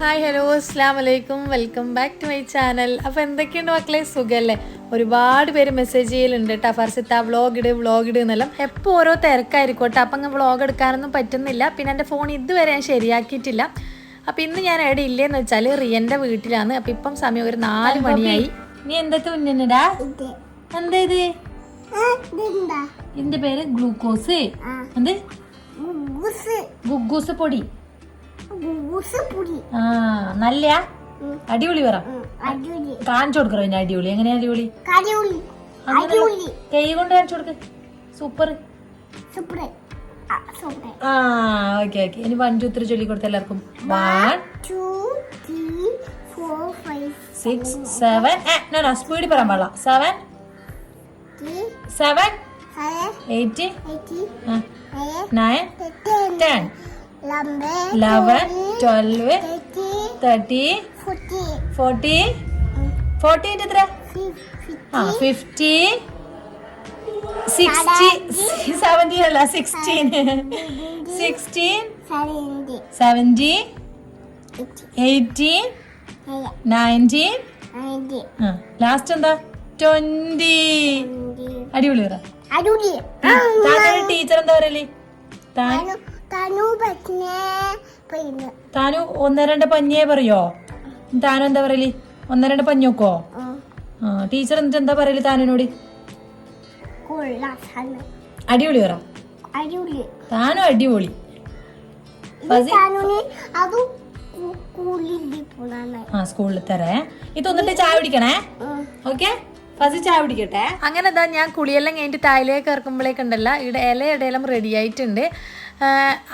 Hi hello അസ്സാം വലൈക്കും welcome back to my channel അപ്പോൾ എന്തൊക്കെയുണ്ട് മക്കളെ? സുഖമല്ലേ ഒരുപാട് പേര് മെസ്സേജ് ചെയ്യലുണ്ട് കേട്ടോ ഫർസിത്ത വ്ളോഗ് ഇട് വ്ളോഗ് ഇട് എന്നെല്ലാം. എപ്പോൾ ഓരോ തിരക്കായിരിക്കും കേട്ടോ അപ്പം അങ്ങ് വ്ളോഗ് എടുക്കാനൊന്നും പറ്റുന്നില്ല. പിന്നെ എന്റെ ഫോൺ ഇതുവരെ ഞാൻ ശരിയാക്കിയിട്ടില്ല. അപ്പോൾ ഇന്ന് ഞാൻ എവിടെ ഇല്ലേന്ന് വെച്ചാൽ റിയന്റെ വീട്ടിലാണ്. അപ്പോൾ ഇപ്പം സമയം ഒരു നാല് മണിയായി. നീ എന്തൊക്കെ ഉന്നടാ എന്താ ഇത്? ഇതിന്റെ പേര് ഗ്ലൂക്കോസ്. എന്ത്? ഗുഗൂസ് പൊടി. ആ നല്ല അടിപൊളി പറ കാണിച്ചു കൊടുക്കറോ പിന്നെ അടിപൊളി എങ്ങനെയാ അടിപൊളി. കൈ കൊണ്ട് കാണിച്ചു കൊടുക്ക സൂപ്പർ ആ ഇനി വൺ ടു ത്രീ ചൊല്ലി കൊടുത്ത എല്ലാവർക്കും വൺ സിക്സ് സെവൻ നോ സ്പീഡിൽ പറയാൻ പാടില്ല seven seven eight nine ten eleven twelve thirty forty forty എത്ര ആ ഫിഫ്റ്റി സിക്സ്റ്റി സെവന്റീൻ അല്ല sixteen sixteen seventy eighteen nineteen last എന്താ? ട്വന്റി അടിപൊളി ടീച്ചർ എന്താ പറയല്ലേ താൻ താനു ഒന്ന് രണ്ട് പഞ്ഞേ പറയോ? താനു എന്താ പറയൽ? ഒന്ന് രണ്ട് പഞ്ഞോക്കോ? ആ. ടീച്ചർ എന്നിട്ട് എന്താ പറയൽ താനോട് അടിപൊളി പറ. താനും അടിപൊളി. ആ സ്കൂളിൽ തരേ. ഇത് ഒന്നിട്ട് ചായ പിടിക്കണേ ഓക്കെ? ഫസി ചായ പിടിക്കട്ടെ അങ്ങനെ ഇതാ ഞാൻ കുളിയെല്ലാം കഴിഞ്ഞിട്ട് തായിലേക്ക് ഇറക്കുമ്പോഴേക്കുണ്ടല്ല ഇവിടെ ഇല ഇടയെല്ലാം റെഡി ആയിട്ടുണ്ട്.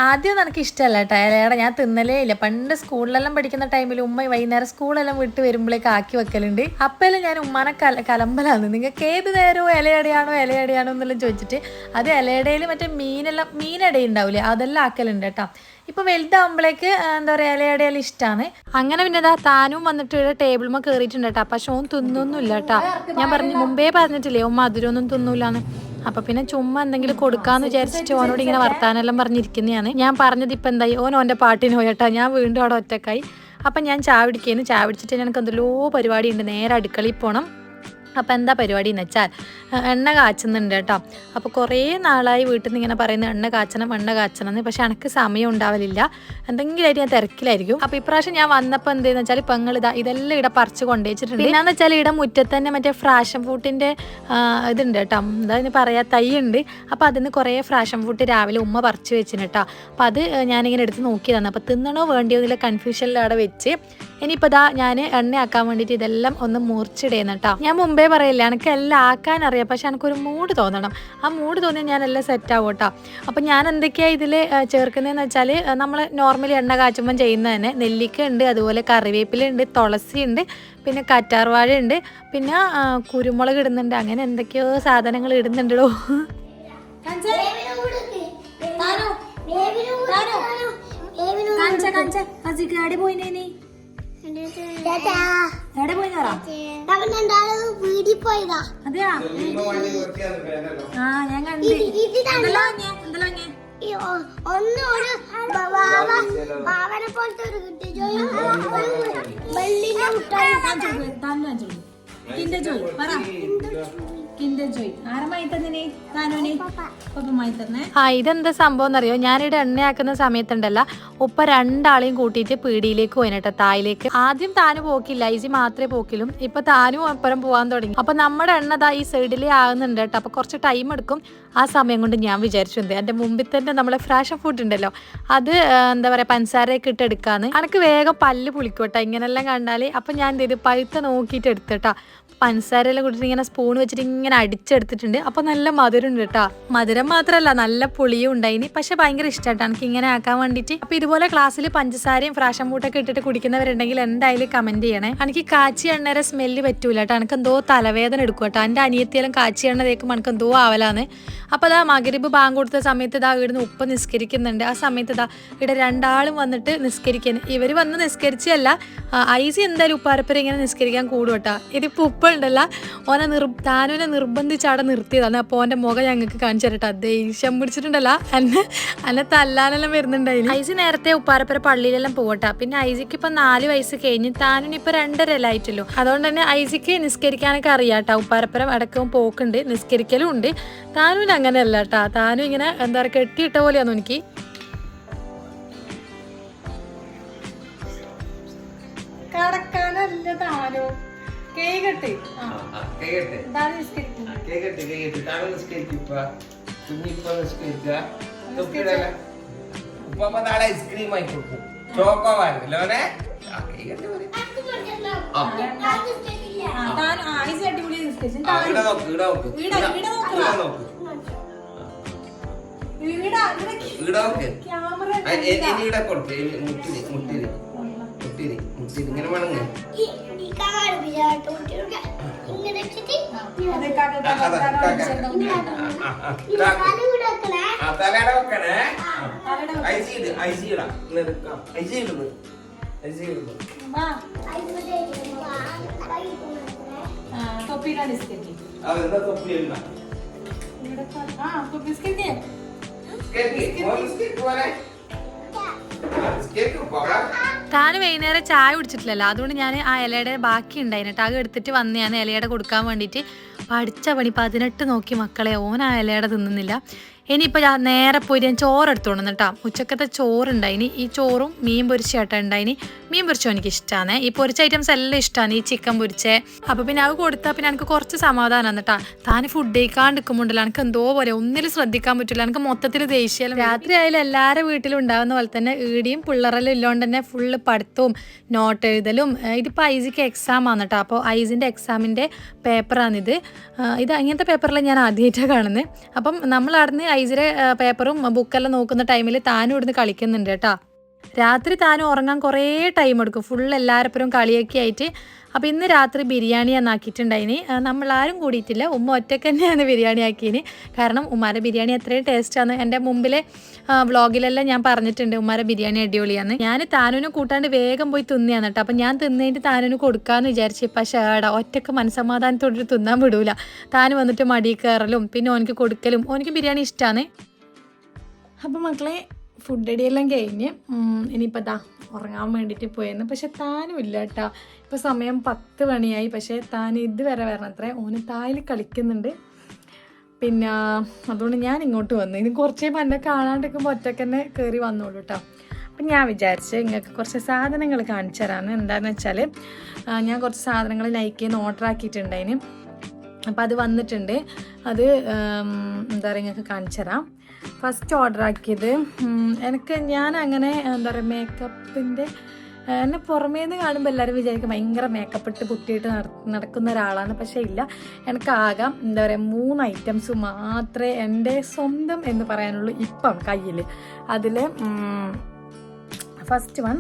ആദ്യം എനിക്ക് ഇഷ്ടമല്ല കേട്ടോ. ഞാൻ തിന്നലേ ഇല്ല. പണ്ട് സ്കൂളിലെല്ലാം പഠിക്കുന്ന ടൈമിൽ ഉമ്മ വൈകുന്നേരം സ്കൂളെല്ലാം വിട്ട് വരുമ്പോഴേക്ക് ആക്കി വെക്കലുണ്ട്. അപ്പോഴെല്ലാം ഞാൻ ഉമ്മാനെ കല കലമ്പലാണ് നിങ്ങൾക്ക് ഏത് നേരവും ഇലയടയാണോ ഇലയടയാണോ എന്നെല്ലാം ചോദിച്ചിട്ട് അത് ഇലയടയിൽ മറ്റേ മീനെല്ലാം മീനട ഉണ്ടാവില്ലേ അതെല്ലാം ആക്കലുണ്ട് കേട്ടോ. ഇപ്പൊ വലുതാവുമ്പോഴേക്ക് എന്താ പറയാ ഇലയടയെല്ലാം ഇഷ്ടമാണ് അങ്ങനെ പിന്നെ ഇതാ താനും വന്നിട്ട് ടേബിൾമ കയറിയിട്ടുണ്ട് കേട്ടോ. പക്ഷെ ഓൻ തിന്നൊന്നുമില്ല കേട്ടോ. ഞാൻ പറഞ്ഞു മുമ്പേ പറഞ്ഞിട്ടില്ലേ ഉമ്മ അതിരൊന്നും തിന്നൂലാന്ന്. അപ്പൊ പിന്നെ ചുമ്മാ എന്തെങ്കിലും കൊടുക്കാന്ന് വിചാരിച്ചിട്ട് ഓനോട് ഇങ്ങനെ വർത്താനെല്ലാം പറഞ്ഞിരിക്കുന്നതാണ് ഞാൻ പറഞ്ഞത് ഇപ്പൊ എന്തായി? ഓൻ ഓന്റെ പാട്ടിന് പോയട്ടാ ഞാൻ വീണ്ടും അവിടെ ഒറ്റക്കായി. അപ്പം ഞാൻ ചാവിടിക്കുന്നു ചാവിടിച്ചിട്ട് ഞങ്ങൾക്ക് എന്തെല്ലോ പരിപാടി ഉണ്ട് നേരെ അടുക്കളയിൽ പോകണം അപ്പം എന്താ പരിപാടി എന്ന് വെച്ചാൽ എണ്ണ കാച്ചുന്നുണ്ട് കേട്ടോ. അപ്പോൾ കുറേ നാളായി വീട്ടിൽ നിന്ന് ഇങ്ങനെ പറയുന്നത് എണ്ണ കാച്ചണം എണ്ണ കാച്ചണം എന്ന്. പക്ഷെ എനിക്ക് സമയം ഉണ്ടാവലില്ല. എന്തെങ്കിലുമായിട്ട് ഞാൻ തിരക്കിലായിരിക്കും. അപ്പോൾ ഇപ്രാവശ്യം ഞാൻ വന്നപ്പോൾ എന്തെന്ന് വെച്ചാൽ പെങ്ങൾ ഇതാ ഇതെല്ലാം ഇവിടെ പറിച്ച് കൊണ്ടുവച്ചിട്ടുണ്ട്. പിന്നെന്ന് വെച്ചാൽ ഇവിടെ മുറ്റത്ത് തന്നെ മറ്റേ ഫ്രാഷൻ ഫ്രൂട്ടിന്റെ ഇതുണ്ട് കേട്ടോ. എന്താ ഇനി പറയാ തൈ ഉണ്ട് അപ്പോൾ അതിന് കുറേ ഫ്രാഷൻ ഫ്രൂട്ട് രാവിലെ ഉമ്മ പറിച്ച് വെച്ചിന് കേട്ടോ. അപ്പോൾ അത് ഞാനിങ്ങനെ എടുത്ത് നോക്കിയതാണ് അപ്പോൾ തിന്നണോ വേണ്ടിയോ എന്നുള്ള കൺഫ്യൂഷനിൽ അവിടെ വെച്ച്. ഇനിയിപ്പോൾ ഇതാ ഞാൻ എണ്ണയാക്കാൻ വേണ്ടിയിട്ട് ഇതെല്ലാം ഒന്ന് മുറിച്ചിടേന്ന് കേട്ടോ. ഞാൻ മുമ്പേ പറയില്ല എനിക്ക് എല്ലാം ആക്കാൻ അറിയാം പക്ഷെ എനിക്കൊരു മൂഡ് തോന്നണം. ആ മൂഡ് തോന്നിയാൽ ഞാൻ എല്ലാം സെറ്റ് ആവും കേട്ടോ അപ്പം ഞാൻ എന്തൊക്കെയാണ് ഇതിൽ ചേർക്കുന്നതെന്ന് വെച്ചാൽ നമ്മൾ നോർമലി എണ്ണ കാച്ചുമ്പം ചെയ്യുന്നത് തന്നെ. നെല്ലിക്ക ഉണ്ട് അതുപോലെ കറിവേപ്പില ഉണ്ട് തുളസി ഉണ്ട് പിന്നെ കറ്റാർവാഴ ഉണ്ട് പിന്നെ കുരുമുളക് ഇടുന്നുണ്ട്. അങ്ങനെ എന്തൊക്കെയോ സാധനങ്ങൾ ഇടുന്നുണ്ടല്ലോ വീടി പോയതാ. അതെയാ? ആ ഞാൻ കണ്ട്. ഈ ഒ- ഒന്ന് ഒരു ബാവ ബാവനെ പോലത്തെ ഒരു കിട്ടി. വെള്ളിന്റെ മുട്ടായി കിൻഡർ ജോയ് പറ. ആ ഇതെന്താ സംഭവം എന്നറിയോ? ഞാനിവിടെ എണ്ണയാക്കുന്ന സമയത്തുണ്ടല്ല. ഉപ്പ രണ്ടാളെയും കൂട്ടിയിട്ട് പീടിയിലേക്ക് പോയിന് കേട്ടോ തായിലേക്ക്. ആദ്യം താന് പോക്കില്ല ഈസി മാത്രമേ പോക്കിലും ഇപ്പൊ താനും അപ്പുറം പോവാൻ തുടങ്ങി. അപ്പൊ നമ്മുടെ എണ്ണ ദാ ഈ സൈഡിലേ ആകുന്നുണ്ട് കേട്ടോ. അപ്പൊ കുറച്ച് ടൈം എടുക്കും. ആ സമയം കൊണ്ട് ഞാൻ വിചാരിച്ചു എന്ത്? എന്റെ മുമ്പിൽ തന്നെ നമ്മളെ ഫ്രാഷൻ ഫുഡ് ഉണ്ടല്ലോ. അത് എന്താ പറയുക പഞ്ചസാരയൊക്കെ ഇട്ട് എടുക്കാന്ന്. എനിക്ക് വേഗം പല്ല് പുളിക്കോട്ടെ ഇങ്ങനെല്ലാം കണ്ടാൽ അപ്പം ഞാൻ എന്ത് ചെയ്തു? പഴുത്ത നോക്കിയിട്ട് എടുത്തിട്ടാ. പഞ്ചസാരയെല്ലാം കൂട്ടിട്ട് ഇങ്ങനെ സ്പൂൺ വെച്ചിട്ട് ഇങ്ങനെ അടിച്ചെടുത്തിട്ടുണ്ട്. അപ്പോൾ നല്ല മധുരം ഉണ്ട് കേട്ടോ മധുരം മാത്രമല്ല നല്ല പുളിയും ഉണ്ടായിന്. പക്ഷെ ഭയങ്കര ഇഷ്ടമായിട്ടാണ് എനിക്ക് ഇങ്ങനെ ആക്കാൻ വേണ്ടിയിട്ട്. അപ്പോൾ ഇതുപോലെ ക്ലാസ്സിൽ പഞ്ചസാരയും ഫ്രാഷൻ മൂട്ടൊക്കെ ഇട്ടിട്ട് കുടിക്കുന്നവരുണ്ടെങ്കിൽ എന്തായാലും കമന്റ് ചെയ്യണേ. എനിക്ക് കാച്ചി എണ്ണേരെ സ്മെല്ല് പറ്റൂല കേട്ടോ എനിക്ക് എന്തോ തലവേദന എടുക്കും കേട്ടോ എന്റെ അനിയത്തിയെല്ലാം കാച്ചി എണ്ണ തേക്കുമ്പോൾ എനിക്ക് എന്തോ ആവലാന്ന്. അപ്പോൾ അതാ മകരിബ് ബാങ്ക് കൊടുത്ത സമയത്ത് ഇതാ ഇവിടുന്ന് ഉപ്പ നിസ്കരിക്കുന്നുണ്ട്. ആ സമയത്ത് ഇതാ ഇവിടെ രണ്ടാളും വന്നിട്ട് നിസ്കരിക്കാൻ ഇവർ വന്ന് നിസ്കരിച്ചല്ല ഐസി എന്തായാലും ഉപ്പാരപ്പര ഇങ്ങനെ നിസ്കരിക്കാൻ കൂടും കേട്ടോ. ഇതിപ്പോൾ ഉപ്പ ഉണ്ടല്ല ഓനെ നിർ താനോനെ നിർബന്ധിച്ച് അവിടെ നിർത്തിയതാണ് അപ്പോൾ ഓന്റെ മുഖം ഞങ്ങൾക്ക് കാണിച്ചു തരട്ടെ. ദേഷ്യം പിടിച്ചിട്ടുണ്ടല്ല. എന്നെ എന്നെ തല്ലാനെല്ലാം വരുന്നുണ്ടായില്ല ഐസി നേരത്തെ ഉപ്പാരപ്പര പള്ളിയിലെല്ലാം പോകട്ടെ പിന്നെ ഐസിക്ക് ഇപ്പം നാല് വയസ്സ് കഴിഞ്ഞ് താനും രണ്ടര ആയിട്ടുള്ളൂ. അതുകൊണ്ട് തന്നെ ഐസിക്ക് നിസ്കരിക്കാനൊക്കെ അറിയാം കേട്ടോ ഉപ്പാരപ്പരം അടക്കവും പോക്കുണ്ട് നിസ്കരിക്കലും ഉണ്ട്. താനുവിന് അങ്ങനെയല്ല കേട്ടാ താനും ഇങ്ങനെ എന്താ പറയുക കെട്ടിയിട്ട പോലെയാന്നു എനിക്ക്. കടക്കാനല്ല താനോ? കേകട്ടെ കേക്കട്ടെ താനും നിസ്കരിക്കും കേക്കട്ടെ കേക്കട്ടെ താനും നിസ്കരിക്കുക. കുഞ്ഞിപ്പ നിസ്കരിക്കുക തൊപ്പിയിടല ഉപ്പ നാളെ ഐസ്ക്രീം ആയി കൊടുക്കും. ചോക്കോ വാങ്ങല്ലോ അവനെ ആ, കേക്കട്ടെ പറയ്. ആ. താൻ ഐസി അടിപൊളി നിസ്കരിച്ചു. ആ, ഇവിടെ നോക്ക് ഇവിടെ നോക്ക്. ഇവിടെ നോക്ക്. ഇങ്ങനെ ആ തലയുടെ വെക്കണേ. ഐസി ഇട് ഐസി ഇടാം. ഐസി ഇടുന്നു. ഐസി ഇടുന്നു. തൊപ്പിയിലാണ് നിസ്കരിക്കും അതെന്താ തൊപ്പി ഇടണം ആ തൊപ്പി താൻ വൈകുന്നേരം ചായ കുടിച്ചിട്ടില്ലല്ലോ. അതുകൊണ്ട് ഞാൻ ആ ഇലയുടെ ബാക്കി ഉണ്ടായിന് ടാഗ് അത് എടുത്തിട്ട് വന്ന് ഞാൻ ഇലയുടെ കൊടുക്കാൻ വേണ്ടിയിട്ട് പഠിച്ച പണി പതിനെട്ട് നോക്കി മക്കളെ. ഓൻ ആ ഇലയുടെ തിന്നുന്നില്ല. ഇനിയിപ്പോൾ നേരെ പോയി ഞാൻ ചോറ് എടുത്തോണ്ട് കേട്ടോ. ഉച്ചക്കത്തെ ചോറുണ്ടായിനി. ഈ ചോറും മീൻ പൊരിച്ചേട്ടാ ഉണ്ടായിനി. മീൻ പൊരിച്ചോ എനിക്ക് ഇഷ്ടമാണ് ഈ പൊരിച്ച ഐറ്റംസ് എല്ലാം ഇഷ്ടമാണ് ഈ ചിക്കൻ പൊരിച്ചേ. അപ്പോൾ പിന്നെ അത് കൊടുത്താൽ പിന്നെ എനിക്ക് കുറച്ച് സമാധാനം കേട്ടോ. താൻ ഫുഡ് കഴിക്കാണ്ട് നിൽക്കുമ്പോണ്ടല്ലോ എനിക്ക് എന്തോ പോലെ ഒന്നിലും ശ്രദ്ധിക്കാൻ പറ്റില്ല എനിക്ക് മൊത്തത്തിൽ ദേഷ്യം രാത്രി ആയാലും എല്ലാവരുടെ വീട്ടിലും ഉണ്ടാകുന്ന പോലെ തന്നെ ഈടിയും പിള്ളറെല്ലാം ഇല്ലാണ്ട് തന്നെ ഫുള്ള് പഠിത്തവും നോട്ട് എഴുതലും ഇതിപ്പോൾ ഐസിക്ക് എക്സാം ആണ് കേട്ടോ. അപ്പോൾ ഐസിന്റെ എക്സാമിന്റെ പേപ്പറാണിത് ഇത് അങ്ങനത്തെ പേപ്പറിൽ ഞാൻ ആദ്യമായിട്ടാണ് കാണുന്നത് അപ്പം നമ്മൾ അവിടുന്ന് ഐസിലെ പേപ്പറും ബുക്കെല്ലാം നോക്കുന്ന ടൈമിൽ താനും ഇവിടുന്ന് കളിക്കുന്നുണ്ട് കേട്ടോ. രാത്രി താനും ഉറങ്ങാൻ കുറേ ടൈം എടുക്കും. ഫുൾ എല്ലാവരും കളിയൊക്കെ ആയിട്ട് അപ്പോൾ ഇന്ന് രാത്രി ബിരിയാണി എന്നാക്കിയിട്ടുണ്ടായിന് നമ്മളാരും കൂടിയിട്ടില്ല. ഉമ്മ ഒറ്റയ്ക്ക് തന്നെയാണ് ബിരിയാണി ആക്കിയതിന് കാരണം ഉമ്മാരെ ബിരിയാണി അത്രയും ടേസ്റ്റാണ് എന്റെ മുമ്പിലെ വ്ളോഗിലെല്ലാം ഞാൻ പറഞ്ഞിട്ടുണ്ട് ഉമ്മാരെ ബിരിയാണി അടിപൊളിയാണ് ഞാൻ താനൂന് കൂട്ടാണ്ട് വേഗം പോയി തിന്നിയാണ് കേട്ടോ അപ്പം ഞാൻ തിന്നതിന്റെ താനൂന് കൊടുക്കാമെന്ന് വിചാരിച്ചു പക്ഷേ ഏടാ ഒറ്റയ്ക്ക് മനസ്സമാധാനത്തോടെ തിന്നാൻ വിടൂല. താൻ വന്നിട്ട് മടി കയറലും പിന്നെ ഓനിക്ക് കൊടുക്കലും ഓനിക്ക് ബിരിയാണി ഇഷ്ടമാണ് അപ്പം മക്കളെ ഫുഡ് അടിയെല്ലാം കഴിഞ്ഞ് ഇനിയിപ്പോൾ ദാ ഉറങ്ങാൻ വേണ്ടിയിട്ട് പോയെന്ന്. പക്ഷെ താനും ഇല്ല കേട്ടോ ഇപ്പോൾ സമയം പത്ത് മണിയായി. പക്ഷേ താൻ ഇതുവരെ വരണത്രേ. ഓന് തായിൽ കളിക്കുന്നുണ്ട്. പിന്നെ അതുകൊണ്ട് ഞാൻ ഇങ്ങോട്ട് വന്നു. ഇനി കുറച്ചേ പന്നെ കാണാണ്ടിരിക്കുമ്പോൾ ഒറ്റയ്ക്ക് തന്നെ കയറി വന്നോളൂ കേട്ടോ അപ്പം ഞാൻ വിചാരിച്ച് നിങ്ങൾക്ക് കുറച്ച് സാധനങ്ങൾ കാണിച്ചു തരാമെന്ന് എന്താണെന്ന് വെച്ചാൽ ഞാൻ കുറച്ച് സാധനങ്ങൾ നൈക്കിൽ നിന്ന് ഓർഡർ ആക്കിയിട്ടുണ്ടായിന്. അപ്പം അത് വന്നിട്ടുണ്ട്. അത് എന്താ പറയുക നിങ്ങൾക്ക് കാണിച്ചു തരാം. ഫസ്റ്റ് ഓർഡർ ആക്കിയത്. എനിക്ക് ഞാൻ അങ്ങനെ എന്താ പറയുക മേക്കപ്പിന്റെ എന്നെ പുറമേ നിന്ന് കാണുമ്പോൾ എല്ലാവരും വിചാരിക്കും ഭയങ്കര മേക്കപ്പ് ഇട്ട് പുട്ടിയിട്ട് നടക്കുന്ന ഒരാളാണ്. പക്ഷേ ഇല്ല എനിക്കാകാം എന്താ പറയുക മൂന്ന് ഐറ്റംസ് മാത്രമേ എന്റെ സ്വന്തം എന്ന് പറയാനുള്ളൂ ഇപ്പം കയ്യിൽ അതിൽ ഫസ്റ്റ് വൺ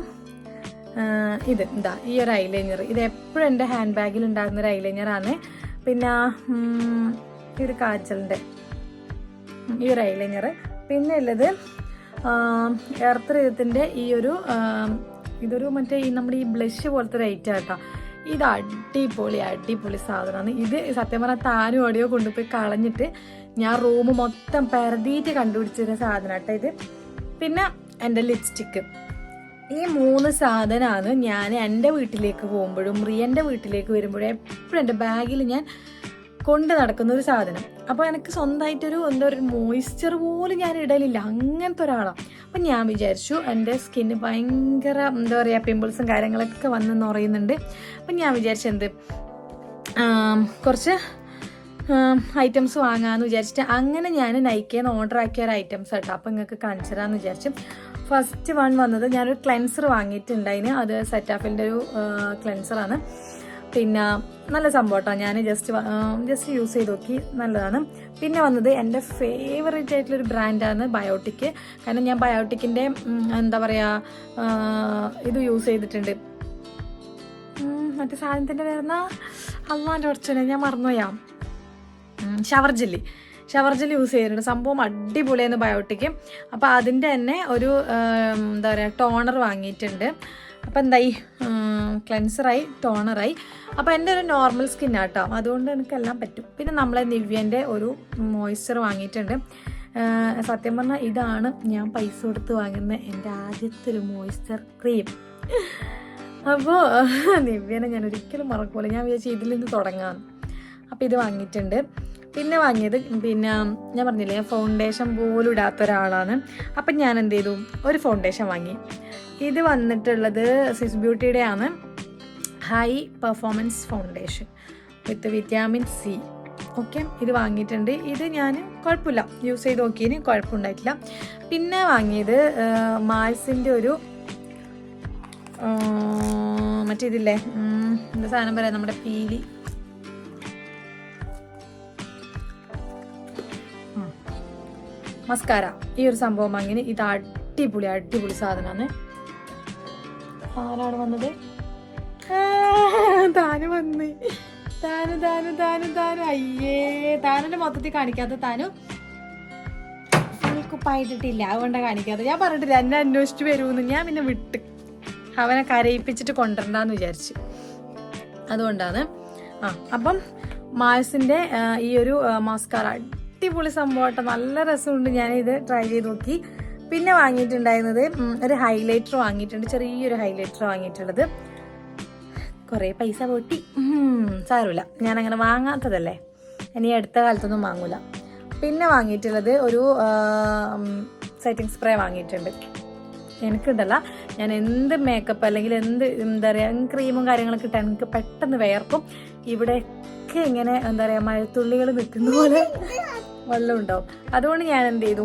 ഇത് എന്താ ഈ ഒരു ഐലൈനർ ഇത് എപ്പോഴും എന്റെ ഹാൻഡ് ബാഗിൽ ഉണ്ടാകുന്ന ഒരു ഐലൈനറാണ് പിന്നെ ഈ ഒരു കാജലിന്റെ ഈ ഒരു ഐലൈനർ പിന്നെ ഉള്ളത് എർത്ത് രഥത്തിന്റെ ഈ ഒരു ഇതൊരു മറ്റേ ഈ നമ്മുടെ ഈ ബ്ലഷ് പോലത്തെ ഒരു ഐറ്റം ഇത് അടിപൊളി അടിപൊളി സാധനമാണ്. ഇത് സത്യം പറഞ്ഞാൽ താനും ഓടിയോ കൊണ്ടുപോയി കളഞ്ഞിട്ട് ഞാൻ റൂം മൊത്തം പരതിയിട്ട് കണ്ടുപിടിച്ചൊരു സാധനം കേട്ടോ ഇത്. പിന്നെ എന്റെ ലിപ്സ്റ്റിക്ക് ഈ മൂന്ന് സാധനമാണ് ഞാൻ എന്റെ വീട്ടിലേക്ക് പോകുമ്പോഴും റിയന്റെ വീട്ടിലേക്ക് വരുമ്പോഴും എപ്പോഴും എന്റെ ബാഗിൽ ഞാൻ കൊണ്ട് നടക്കുന്ന ഒരു സാധനം. അപ്പോൾ എനിക്ക് സ്വന്തമായിട്ടൊരു എന്താ ഒരു മോയ്സ്ചർ പോലും ഞാൻ ഇടലില്ല. അങ്ങനത്തെ ഒരാളാണ് അപ്പം ഞാൻ വിചാരിച്ചു എന്റെ സ്കിന്ന് ഭയങ്കര എന്താ പറയുക പിമ്പിൾസും കാര്യങ്ങളൊക്കെ വന്നെന്ന് പറയുന്നുണ്ട്. അപ്പം ഞാൻ വിചാരിച്ചു എന്ത്? കുറച്ച് ഐറ്റംസ് വാങ്ങാമെന്ന് വിചാരിച്ചിട്ട് അങ്ങനെ ഞാൻ നൈക്കേന്ന് ഓർഡർ ആക്കിയ ഒരു ഐറ്റംസ് കേട്ടോ അപ്പം നിങ്ങൾക്ക് കാണിച്ചു തരാമെന്ന് വിചാരിച്ചു. ഫസ്റ്റ് വൺ വന്നത് ഞാനൊരു ക്ലെൻസർ വാങ്ങിയിട്ടുണ്ടായിന്. അത് സെറ്റാഫിന്റെ ഒരു ക്ലെൻസറാണ് പിന്നെ നല്ല സംഭവം ഞാൻ ജസ്റ്റ് ജസ്റ്റ് യൂസ് ചെയ്ത് നോക്കി. നല്ലതാണ്. പിന്നെ വന്നത് എന്റെ ഫേവറേറ്റ് ആയിട്ടുള്ളൊരു ബ്രാൻഡാണ് ബയോട്ടിക് കാരണം ഞാൻ ബയോട്ടിക്കിന്റെ എന്താ പറയുക ഇത് യൂസ് ചെയ്തിട്ടുണ്ട്. മറ്റേ സാധനത്തിന്റെ പേരുന്ന? അള്ളാന്റെ കുറച്ചനെ ഞാൻ മറന്നുപോയാ shower jelly shower jelly use ചെയ്തിട്ടുണ്ട്. സംഭവം അടിപൊളിയാണ് ബയോട്ടിക്ക് അപ്പോൾ അതിന്റെ തന്നെ ഒരു എന്താ പറയുക ടോണർ വാങ്ങിയിട്ടുണ്ട്. അപ്പോൾ എന്തായി? ക്ലെൻസറായി ടോണറായി അപ്പോൾ എന്റെ ഒരു നോർമൽ സ്കിന്നാട്ടോ അതുകൊണ്ട് എനിക്കെല്ലാം പറ്റും. പിന്നെ നമ്മളെ നിവ്യന്റെ ഒരു മോയ്സ്ചർ വാങ്ങിയിട്ടുണ്ട്. സത്യം പറഞ്ഞാൽ ഇതാണ് ഞാൻ പൈസ കൊടുത്ത് വാങ്ങുന്ന എന്റെ ആദ്യത്തെ ഒരു മോയ്സ്ചർ ക്രീം അപ്പോൾ നിവ്യനെ ഞാൻ ഒരിക്കലും മറക്കൂല. ഞാൻ വിചാരിച്ചു ഇതിൽ നിന്ന് തുടങ്ങാം അപ്പോൾ ഇത് വാങ്ങിയിട്ടുണ്ട്. പിന്നെ വാങ്ങിയത് പിന്നെ ഞാൻ പറഞ്ഞില്ലേ ഫൗണ്ടേഷൻ പോലും ഇടാത്ത ഒരാളാണ്. അപ്പം ഞാൻ എന്ത് ചെയ്തു? ഒരു ഫൗണ്ടേഷൻ വാങ്ങി. ഇത് വന്നിട്ടുള്ളത് സിസ് ബ്യൂട്ടിയുടെ ആണ്. High performance foundation with vitamin C okay ഇത് വാങ്ങിയിട്ടുണ്ട്. ഇത് ഞാൻ കുഴപ്പമില്ല. യൂസ് ചെയ്ത് നോക്കിയതിന് കുഴപ്പമുണ്ടായിട്ടില്ല. പിന്നെ വാങ്ങിയത് മാൾസിന്റെ ഒരു മറ്റേ ഇതില്ലേ എന്താ സാധനം പറയാം? നമ്മുടെ പീലി. മസ്കാര. ഈ ഒരു സംഭവം അങ്ങനെ ഇത് അടിപൊളി അടിപൊളി സാധനമാണ്. ആരാണ് വന്നത്? താന് വന്ന്. താന് താന് താന് താന്. അയ്യേ താനെ മൊത്തത്തിൽ കാണിക്കാത്ത താനു കുപ്പായിട്ടിട്ടില്ല അതുകൊണ്ടാണ് കാണിക്കാതെ ഞാൻ പറഞ്ഞിട്ടില്ല എന്നെ അന്വേഷിച്ച് വരുമെന്ന്. ഞാൻ പിന്നെ വിട്ട് അവനെ കരയിപ്പിച്ചിട്ട് കൊണ്ടുവരണ്ടെന്ന് വിചാരിച്ചു. അതുകൊണ്ടാണ്. ആ അപ്പം മാൽസിന്റെ ഈ ഒരു മാസ്കാര അടിപൊളി സംഭവമായിട്ട് നല്ല രസമുണ്ട്. ഞാനിത് ട്രൈ ചെയ്ത് നോക്കി. പിന്നെ വാങ്ങിയിട്ടുണ്ടായിരുന്നത് ഒരു ഹൈലൈറ്റർ വാങ്ങിയിട്ടുണ്ട്. ചെറിയൊരു ഹൈലൈറ്റർ വാങ്ങിയിട്ടുള്ളത്. കുറേ പൈസ പൊട്ടി. സാരമില്ല. ഞാനങ്ങനെ വാങ്ങാത്തതല്ലേ. ഇനി അടുത്ത കാലത്തൊന്നും വാങ്ങൂല. പിന്നെ വാങ്ങിയിട്ടുള്ളത് ഒരു സെറ്റിംഗ് സ്പ്രേ വാങ്ങിയിട്ടുണ്ട്. എനിക്കുണ്ടല്ല. ഞാൻ എന്ത് മേക്കപ്പ് അല്ലെങ്കിൽ എന്ത് എന്താ പറയുക ക്രീമും കാര്യങ്ങളൊക്കെ ഇട്ടാൽ എനിക്ക് പെട്ടെന്ന് വിയർക്കും. ഇവിടെയൊക്കെ ഇങ്ങനെ എന്താ പറയുക മഴത്തുള്ളികൾ നിൽക്കുന്ന പോലെ വെള്ളം ഉണ്ടാവും. അതുകൊണ്ട് ഞാൻ എന്ത് ചെയ്തു?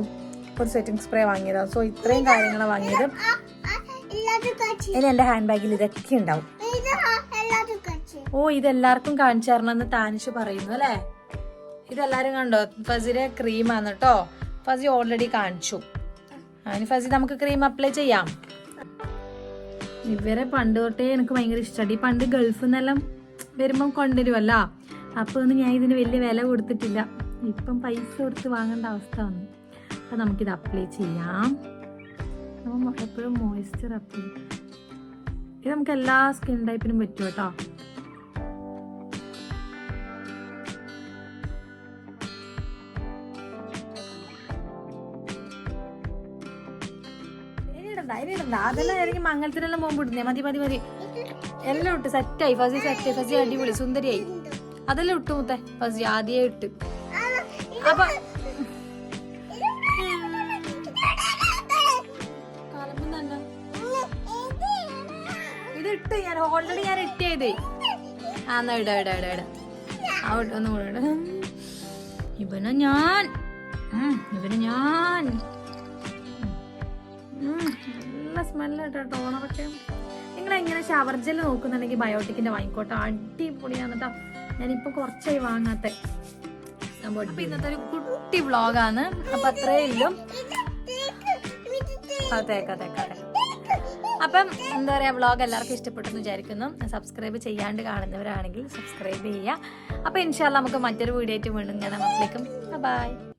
ഒരു സെറ്റിംഗ് സ്പ്രേ വാങ്ങിയതാണ് സോ ഇത്രയും കാര്യങ്ങൾ വാങ്ങിയത്. ഇനി എന്റെ ഹാൻഡ് ബാഗിൽ ഇതൊക്കെ ഉണ്ടാവും. ഓ ഇതെല്ലാവർക്കും കാണിച്ചു തരണമെന്ന് താനിഷ് പറയുന്നു അല്ലേ? ഇതെല്ലാരും കണ്ടോ? ഫസിലെ ക്രീമാണ് കേട്ടോ ഫസി ഓൾറെഡി കാണിച്ചു. അതിന് ഫസി നമുക്ക് ക്രീം അപ്ലൈ ചെയ്യാം. ഇവരെ പണ്ട് തൊട്ടേ എനിക്ക് ഭയങ്കര ഇഷ്ടമാണ് ഈ പണ്ട് ഗൾഫിൽ നിന്നെല്ലാം വരുമ്പം കൊണ്ടുവരുമല്ല അപ്പൊ ഒന്നും ഞാൻ ഇതിന് വലിയ വില കൊടുത്തിട്ടില്ല. ഇപ്പം പൈസ കൊടുത്ത് വാങ്ങേണ്ട അവസ്ഥ വന്നു. അപ്പം നമുക്കിത് അപ്ലൈ ചെയ്യാം. നമ്മൾ എപ്പോഴും മോയ്സ്ചർ അപ്ലൈ ഇത് നമുക്ക് എല്ലാ സ്കിൻ ടൈപ്പിനും പറ്റും കേട്ടോ. അതെല്ലാം എനിക്ക് മംഗലത്തിനെല്ലാം പോകുമ്പോൾ ഇടുന്നേ. മതി മതി മതി. എല്ലാം ഇട്ട് സെറ്റായി ഫസി സെറ്റായി ഫസി അടിപൊളി. സുന്ദരിയായി. അതെല്ലാം ഇട്ടു മുത്തേ. ഫസി ആദ്യമേ ഇട്ട്. അപ്പൊ. ഇത് ഇട്ട് ഞാൻ ഓൾറെഡി ഞാൻ ഇട്ട് ചെയ്തേ. ആ എന്നാ ഇട ഇട ഇട ഇടാ. അവിടെ ഒന്നും കൂടെ ഇടാ. ഇവനെ ഞാൻ. ഉം, ഞാൻ. നല്ല സ്മെല്ല് കേട്ടോ ടോണറൊക്കെ നിങ്ങൾ എങ്ങനെ ഷവർ ജെല്ല് നോക്കുന്നുണ്ടെങ്കിൽ ബയോട്ടിക്കിന്റെ വാങ്ങിക്കോട്ടെ. അടിപൊളിയാണ് കേട്ടോ ഞാനിപ്പോ കുറച്ചായി വാങ്ങാത്ത. അപ്പൊ ഇന്നത്തെ ഒരു കുട്ടി വ്ളോഗാണ്. അപ്പൊ ഉള്ളൂ. അപ്പം എന്താ പറയുക വ്ളോഗ് എല്ലാവർക്കും ഇഷ്ടപ്പെട്ടു എന്ന് വിചാരിക്കുന്നു. സബ്സ്ക്രൈബ് ചെയ്യാണ്ട് കാണുന്നവരാണെങ്കിൽ സബ്സ്ക്രൈബ് ചെയ്യുക. അപ്പൊ ഇൻഷാല്ല നമുക്ക് മറ്റൊരു വീഡിയോ ആയിട്ട് വീണ്ടും കാണാം. അപ്പോഴേക്കും ബൈ.